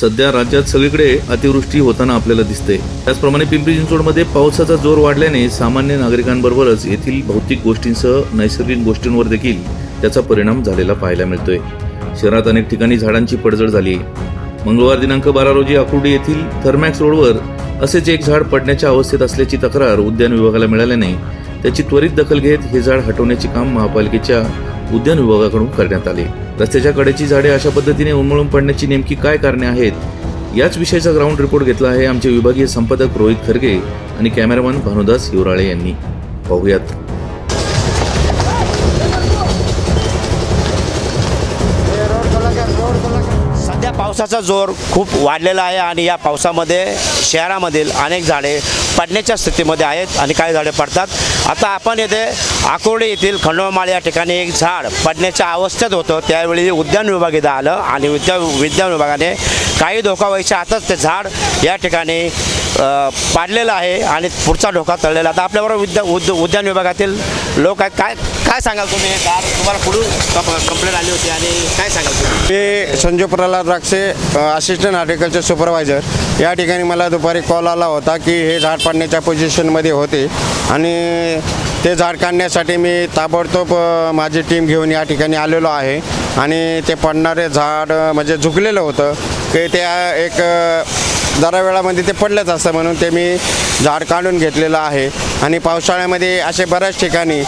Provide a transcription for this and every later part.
सध्या राज्यात सगळीकडे अतिवृष्टी होताना आपल्याला दिसते त्याचप्रमाणे पिंपरी चिंचवडमध्ये पावसाचा जोर वाढल्याने सामान्य नागरिकांबरोबरच येथील भौतिक गोष्टींसह नैसर्गिक गोष्टींवर देखील त्याचा परिणाम झालेला पाहायला मिळतोय. शहरात अनेक ठिकाणी झाडांची पडझड झाली. आहे मंगळवार दिनांक बारा रोजी आकुर्डी येथील थर्मॅक्स रोडवर असेच एक झाड पडण्याच्या अवस्थेत असल्याची तक्रार उद्यान विभागाला मिळाल्याने त्याची त्वरित दखल घेत हे झाड हटवण्याचे काम महापालिकेच्या उद्यान विभागाकडून करण्यात आले. रस्त्याच्या कडेची झाडे अशा पद्धतीने उन्मळून पडण्याची नेमकी काय कारणे आहेत याच विषयाचा ग्राउंड रिपोर्ट घेतला आहे आमचे विभागीय संपादक रोहित खरगे आणि कॅमेरामन भानुदास हिवराळे यांनी. पाहूयात. सध्या पावसाचा जोर खूप वाढलेला आहे आणि या पावसामध्ये शहरामधील अनेक झाडे पडण्याच्या स्थितीमध्ये आहेत आणि काही झाडे पडतात. आता आपण येथे आकुर्डी येथील खंडोमाळ या ठिकाणी एक झाड पडण्याच्या अवस्थेत होतं. त्यावेळी उद्यान विभाग इथं आलं आणि उद्या विद्यान विभागाने काही धोका व्हायच्या आताच ते झाड या ठिकाणी पाडलेलं आहे आणि पुढचा ढोका तळलेला आता आपल्याबरोबर उद्या उद उद्यान विभागातील लोक आहेत. काय काय सांगाल तुम्ही? हे झाड तुम्हाला पुढून कंप्लेंट आली होती आणि काय सांगाल तुम्ही? मी Sanju Pralhad Rakshe assistant horticulture supervisor या ठिकाणी मला दुपारी कॉल आला होता की हे झाड पाडण्याच्या पोझिशनमध्ये होते. आणि ते झाड काढण्यासाठी मी ताबडतोब माझी टीम घेऊन या ठिकाणी आलेलो आहे. आणि ते पडणारे झाड म्हणजे झुकलेलं होतं. की ते एक जरा वेळामध्ये ते पडलंच असतं म्हणून ते मी झाड काढून घेतलेलं आहे. आणि पावसाळ्यामध्ये असे बऱ्याच ठिकाणी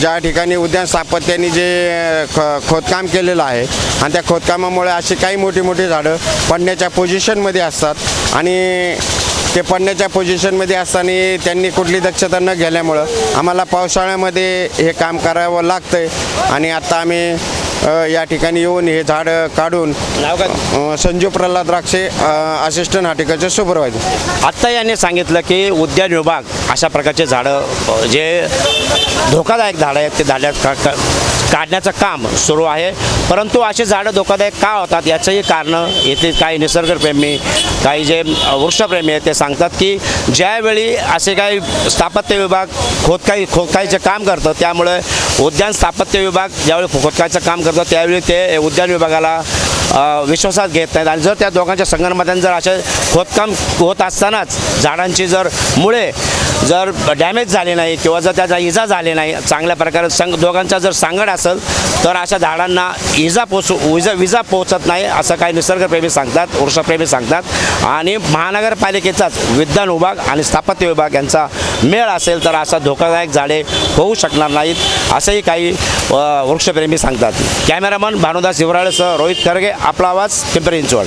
ज्या ठिकाणी उद्यान स्थापत्याने जे ख खोदकाम केलेलं आहे आणि त्या खोदकामामुळे अशी काही मोठी मोठी झाडं पडण्याच्या पोझिशनमध्ये असतात. आणि ते पडण्याच्या पोझिशनमध्ये असताना त्यांनी कुठली दक्षता न घेतल्यामुळं आम्हाला पावसाळ्यामध्ये हे काम करावं लागतं आहे आणि आत्ता आम्ही या ठिकाणी येऊन हे झाड काढून नाव काय? अ, Sanju Pralhad Rakshe assistant horticulture supervisor. आत्ता यांनी सांगितलं की उद्यान विभाग अशा प्रकारचे झाडं जे धोकादायक झाडं आहेत ते झाडं का का- काढण्याचं काम सुरू आहे. परंतु असे झाडं धोकादायक का होतात याचंही कारणं येथे काही निसर्गप्रेमी काही जे वृक्षप्रेमी आहेत ते सांगतात की ज्यावेळी असे काही स्थापत्य विभाग खोदकाई खोदकाईचं काम करतं त्यामुळे उद्यान स्थापत्य विभाग ज्यावेळी खोदकाचं काम करतो त्यावेळी ते उद्यान विभागाला विश्वासात घेत नाहीत. आणि जर त्या दोघांच्या संगनमताने जर असे खोदकाम होत असतानाच झाडांची जर मुळे जर डॅमेज झाले नाही किंवा जर त्याचा इजा झाली नाही चांगल्या प्रकारे संग दोघांचा जर सांगड असेल तर अशा झाडांना इजा पोचू विजा विजा पोचत नाही असं काही निसर्गप्रेमी सांगतात वृक्षप्रेमी सांगतात. आणि महानगरपालिकेचाच विज्ञान विभाग आणि स्थापत्य विभाग यांचा मेळ असेल तर असा धोकादायक झाडे होऊ शकणार नाहीत असंही काही वृक्षप्रेमी सांगतात. कॅमेरामन भानुदास शिवराळेसह रोहित खरगे आपला आवाज पिंपरी चिंचवड.